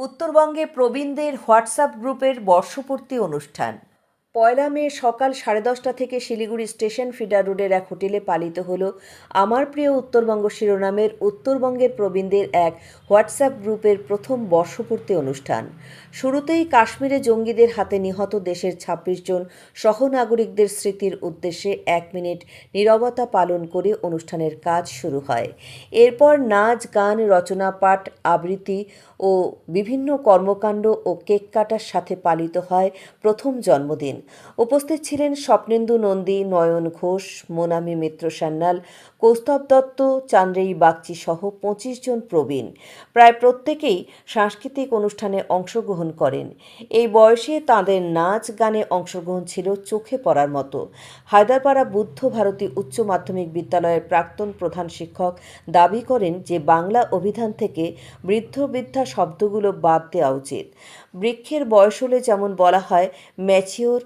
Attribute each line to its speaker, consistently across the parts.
Speaker 1: উত্তরবঙ্গে প্রবীণদের হোয়াটসঅ্যাপ গ্রুপের বর্ষপূর্তি অনুষ্ঠান। পয়লা মে সকাল সাড়ে দশটা থেকে শিলিগুড়ি স্টেশন ফিডার রোডের এক হোটেলে পালিত হলো আমার প্রিয় উত্তরবঙ্গ শিরোনামের উত্তরবঙ্গের প্রবীণদের এক হোয়াটসঅ্যাপ গ্রুপের প্রথম বর্ষপূর্তি অনুষ্ঠান। শুরুতেই কাশ্মীরে জঙ্গিদের হাতে নিহত দেশের ছাব্বিশ জন সহনাগরিকদের স্মৃতির উদ্দেশ্যে এক মিনিট নীরবতা পালন করে অনুষ্ঠানের কাজ শুরু হয়। এরপর নাচ, গান, রচনা, পাঠ, আবৃত্তি ও বিভিন্ন কর্মকাণ্ড ও কেক কাটার সাথে পালিত হয় প্রথম জন্মদিন। উপস্থিত ছিলেন স্বপ্নেন্দু নন্দী, নয়ন ঘোষ, মোনামি মিত্র সান্যাল, কৌস্তব দত্ত, চান্দ্রেয়ী বাগচি সহ পঁচিশ জন প্রবীণ। প্রায় প্রত্যেকেই সাংস্কৃতিক অনুষ্ঠানে অংশগ্রহণ করেন। এই বয়সে তাদের নাচ গানে অংশগ্রহণ ছিল চোখে পড়ার মতো। হায়দারপাড়া বুদ্ধ ভারতী উচ্চ মাধ্যমিক বিদ্যালয়ের প্রাক্তন প্রধান শিক্ষক দাবি করেন যে, বাংলা অভিধান থেকে বৃদ্ধ বৃদ্ধা শব্দগুলো বাদ দেওয়া উচিত। বৃক্ষের বয়স হলে যেমন বলা হয়, ম্যাচিওর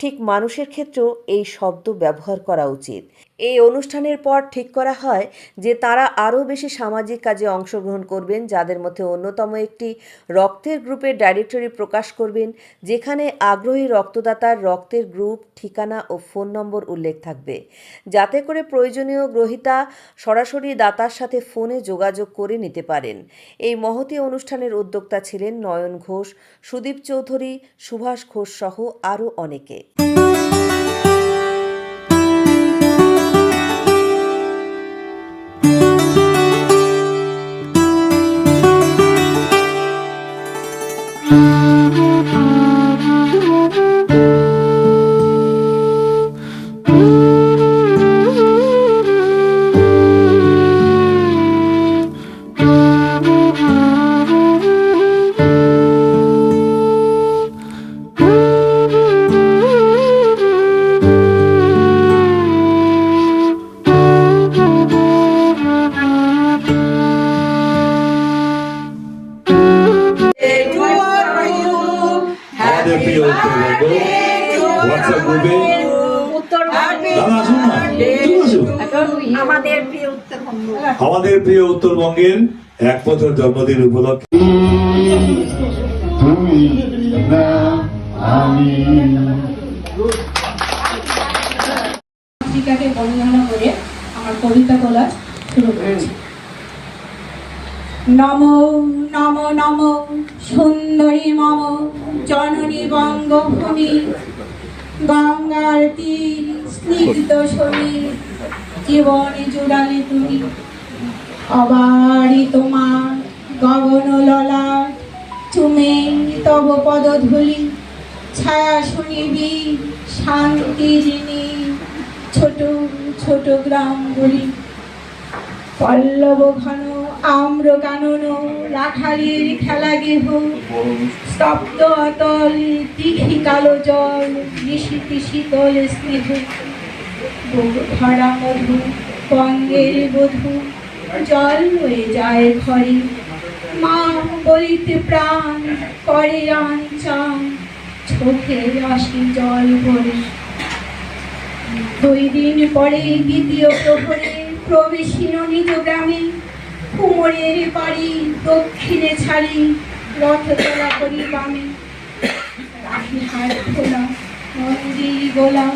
Speaker 1: ঠিক মানুষের ক্ষেত্রেও এই শব্দ ব্যবহার করা উচিত। এই অনুষ্ঠানের পর ঠিক করা হয় যে, তারা আরও বেশি সামাজিক কাজে অংশগ্রহণ করবেন, যাদের মধ্যে অন্যতম একটি রক্তের গ্রুপের ডাইরেক্টরি প্রকাশ করবেন, যেখানে আগ্রহী রক্তদাতার রক্তের গ্রুপ, ঠিকানা ও ফোন নম্বর উল্লেখ থাকবে। যাতে করে প্রয়োজনীয় গ্রহিতা সরাসরি দাতার সাথে ফোনে যোগাযোগ করে নিতে পারেন। এই মহতি অনুষ্ঠানের উদ্যোক্তা ছিলেন নয়ন ঘোষ, সুদীপ চৌধুরী, সুভাষ ঘোষ সহ আরও অনেকে।
Speaker 2: আমাদের
Speaker 3: আমাদের প্রিয়
Speaker 2: উত্তরবঙ্গের এক বছর জন্মদিন উপলক্ষে
Speaker 4: আমার কবিতা বলা শুরু করেছি। নম নম নম, সুন্দরী মম, জননী বঙ্গভূমি, গঙ্গার তীর, স্নিগ্ধ শরীর জীবনে জুড়ালে তুমি। অবারি তোমার গগন ললাট চুমে তব পদধূলি, ছায়া শুনিবি শান্তির নীল ছোট ছোট গ্রামগুলি। পল্লব ঘন আম্র কানন রাখালির খেলা গেহ স্তব্ধ অতল তিথি কালো জল নিশীতি শীতল স্নেহ। ধরা মধু বঙ্গের বধূ, জল হয়ে যায় ঘরে। মা বলিতে প্রাণ করে আঞ্চান চোখে আসি জল ভরে। দুই দিন পরে দ্বিতীয় প্রহরে প্রবেশিন নিজ গ্রামে। কুমোরের বাড়ি দক্ষিণে ছাড়ি রথ তোলা করি বামে। রাখি হাত খোলা মন্দির গোলা।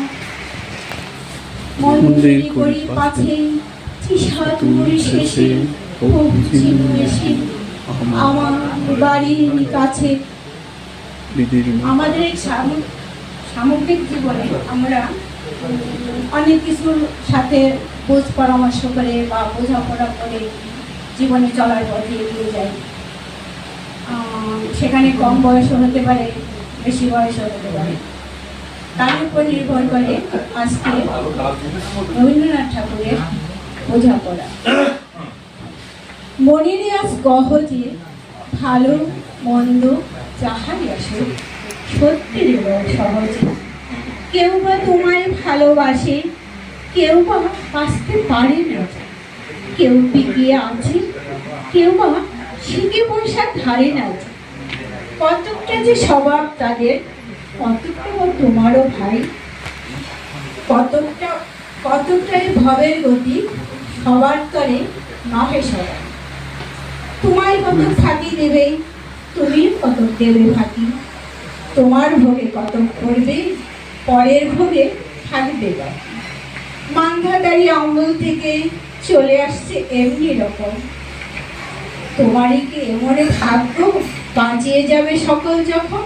Speaker 4: মন্দির করি পাছে চিসাত মুড়ি শেষে পৌঁছি এসে আমার বাড়ির কাছে। আমাদের সামগ্রিক জীবনে আমরা অনেক কিছুর সাথে বোঝ পরামর্শ করে বা বোঝাপড়া করে জীবনে চলার পথে এগিয়ে যাই। সেখানে কম বয়সও হতে পারে, বেশি বয়সও হতে পারে। তার উপর নির্ভর করে আজকে রবীন্দ্রনাথ ঠাকুরের বোঝাপড়া। মনের আজ গহজে ভালো, মন্দ, যাহাই আসুক সত্যি সহজে। কেউ বা তোমায় ভালোবাসে, কেউ বা বাঁচতে পারে না। কেউ বিকিয়ে আছে কেউ বা শিখে পয়সা ধারে না কতকটা যে স্বভাব তাদের, কতকটা বা তোমারও ভাই, কতকটা কতকটাই ভবের গতি সবার তরে নহে সবার তোমায় কত ফাঁকি দেবে তুমি কত দেবে ফাঁকি। তোমার ভোগে কত করবে পরের ভোগে থাকবে বাকি মান্ধাদারি অম্বল থেকে চলে আসছে এমনি রকম। তোমারই কি এমনে ভাগ্য বাঁচিয়ে যাবে সকল যখন?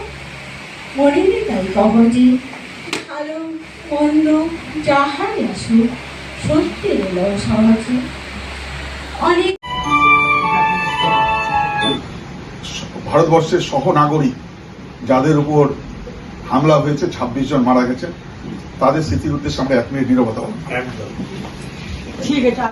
Speaker 4: মনে নেই তাই কহজি। ভালো মন্দ যাহাই আসুক সত্যি এলো সহজে। অনেক
Speaker 3: ভারতবর্ষের সহনাগরিক যাদের উপর হামলা হয়েছে ছাব্বিশ জন মারা গেছে তাদের স্মৃতির উদ্দেশ্যে আমরা এক মিনিট নিরবতা
Speaker 5: ঠিক আছে।